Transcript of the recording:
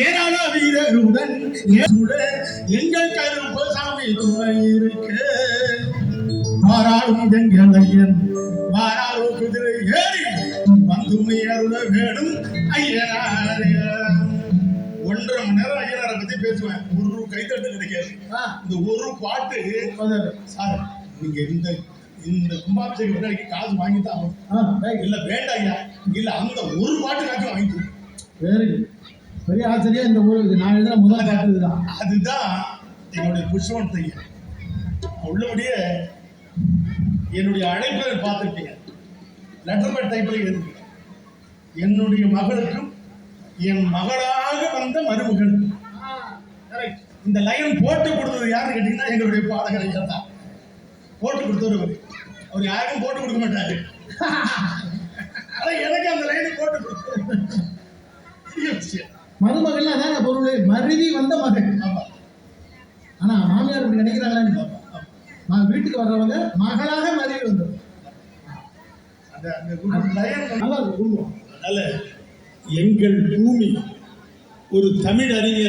ஏராள வீரருடன் எங்கள் கருப்பசாமி துணை இருக்க மாறாடும் எங்களையன் மாறாடும் குதிரை ஏறி வந்துமை அருள வேணும் ஐயனாரே ஒன்றரை மணி நேரம் ஐயனாரை பத்தி பேசுவேன். ஒரு கைத்தட்டு கிடைக்காது இந்த ஒரு பாட்டு. சார் நீங்க இந்த இந்த கும்பாபிஷேக விழாக்கு காசு வாங்கி தான் ஆகணும். ஆ, right. இல்ல வேண்டாம் ஐயா இல்ல அந்த ஒரு பாட்டுக்காச்சும் வாங்கி கொடு. Very good. பெரிய ஆச்சரியம் இந்த ஊருக்கு நான் எழுதுன முதல் பாட்டு இதுதான் அதுதான் என்னுடைய புஷ்பன் ஐயா உள்ளபடியே என்னுடைய அழைப்பை பார்த்துருப்பீங்க லெட்டர் பேட் டைப்பில் எழுதுங்க என்னுடைய மகளுக்கும் என் மகளாக வந்த Correct. இந்த லைன் போட்டு கொடுத்தது யாருன்னு கேட்டீங்கன்னா எங்களுடைய பாடகர் ஐயா தான் போட்டு கொடுத்தவர் அவர் யாருக்கும் போட்டு கொடுக்க மாட்டாரு. எனக்கு அந்த லைன் போட்டு விஷயம் மருமகள்னா அதான பொருள்? மருவி வந்த மகன். ஆமா. ஆனா மாமியார் இப்படி நினைக்கிறாங்களான்னு ஆமா. நான் வீட்டுக்கு வர்றவங்க மகளாக மருவி லைன் நல்லா குடும்பம். அதனால எங்கள் பூமி ஒரு தமிழ் அறிஞர்